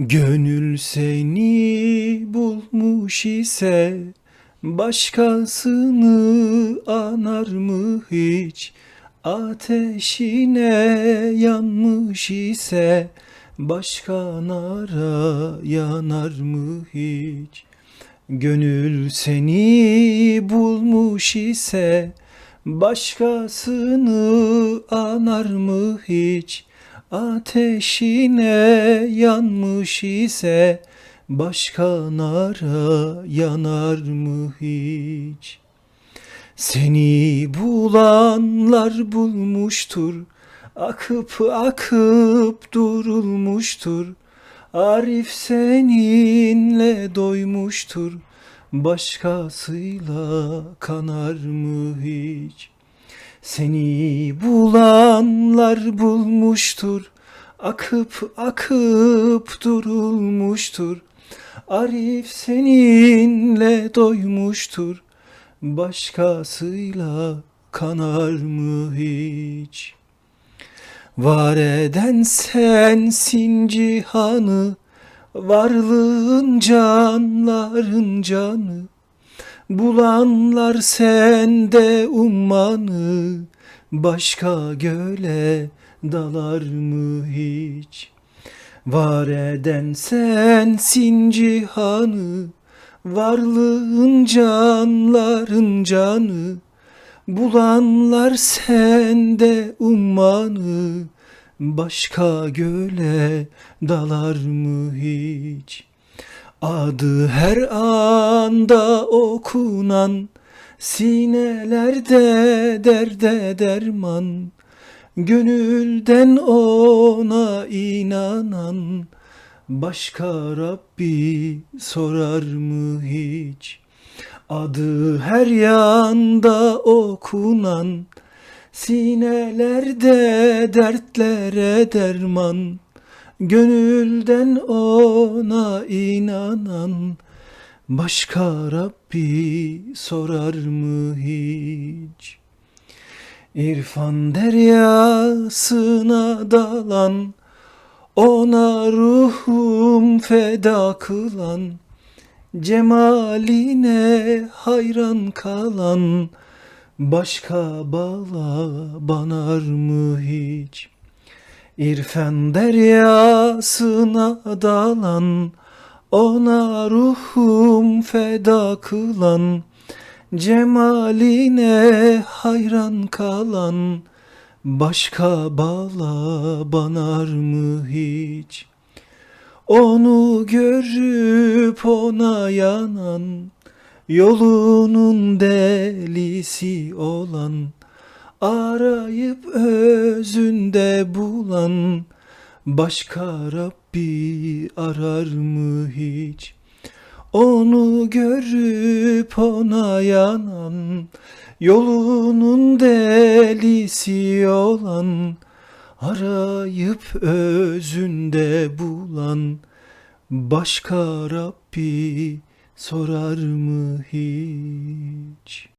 Gönül seni bulmuş ise başkasını anar mı hiç? Ateşine yanmış ise başka nara yanar mı hiç? Gönül seni bulmuş ise başkasını anar mı hiç? Ateşine yanmış ise başka nara yanar mı hiç? Seni bulanlar bulmuştur, akıp akıp durulmuştur. Arif seninle doymuştur, başkasıyla kanar mı hiç? Seni bulanlar bulmuştur, akıp akıp durulmuştur. Arif seninle doymuştur, başkasıyla kanar mı hiç? Var eden sensin cihanı, varlığın canların canı. Bulanlar sende ummanı, başka göle dalar mı hiç? Var eden sensin cihanı, varlığın canların canı. Bulanlar sende ummanı, başka göle dalar mı hiç? Adı her anda okunan, sinelerde derde derman. Gönülden ona inanan, başka Rabbi sorar mı hiç? Adı her yanda okunan, sinelerde dertlere derman. Gönülden ona inanan, başka Rabbi sorar mı hiç? İrfan deryasına dalan, ona ruhum feda kılan, Cemaline hayran kalan, başka bala banar mı hiç? İrfan deryasına dalan, ona ruhum feda kılan, Cemaline hayran kalan, başka bala banar mı hiç? Onu görüp ona yanan, yolunun delisi olan, arayıp özünde bulan, başka Rabbi arar mı hiç? Onu görüp ona yanan, yolunun delisi olan, arayıp özünde bulan, başka Rabbi sorar mı hiç?